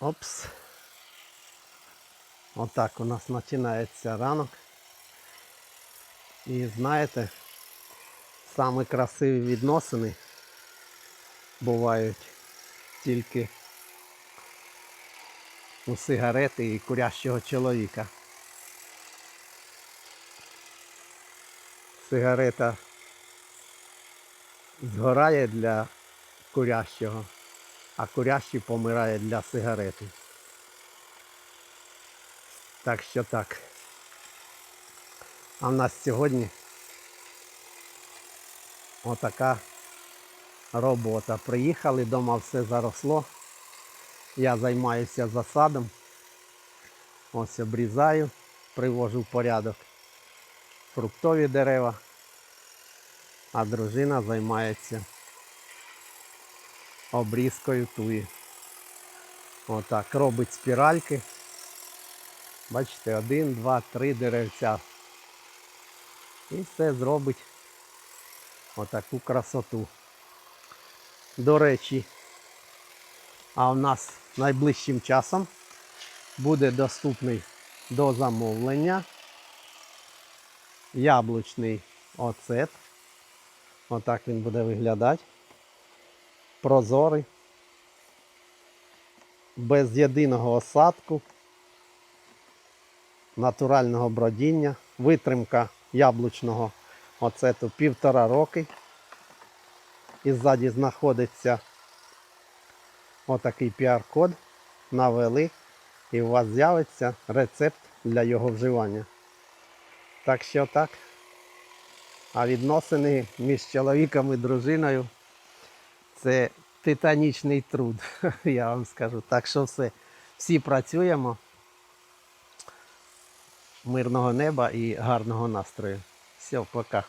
Опс. Отак у нас починається ранок. І знаєте, самі красиві відносини бувають тільки у сигарети і курящого чоловіка. Сигарета згорає для курящого, а курящий помирає для сигарети. Так що так. А в нас сьогодні отака робота. Приїхали, вдома все заросло. Я займаюся засадом. Ось обрізаю, привожу в порядок фруктові дерева, а дружина займається обрізкою туї. Отак, робить спіральки. Бачите, один, два, три деревця. І все зробить отаку красоту. До речі, а в нас найближчим часом буде доступний до замовлення яблучний оцет. Отак він буде виглядати. Прозорий. Без єдиного осадку натурального бродіння, витримка яблучного оцету півтора роки. І ззаді знаходиться отакий піар-код. Навели, і у вас з'явиться рецепт для його вживання. Так що так. А відносини між чоловіком і дружиною це титанічний труд, я вам скажу. Так що все. Всі працюємо мирного неба і гарного настрою. Все, пока.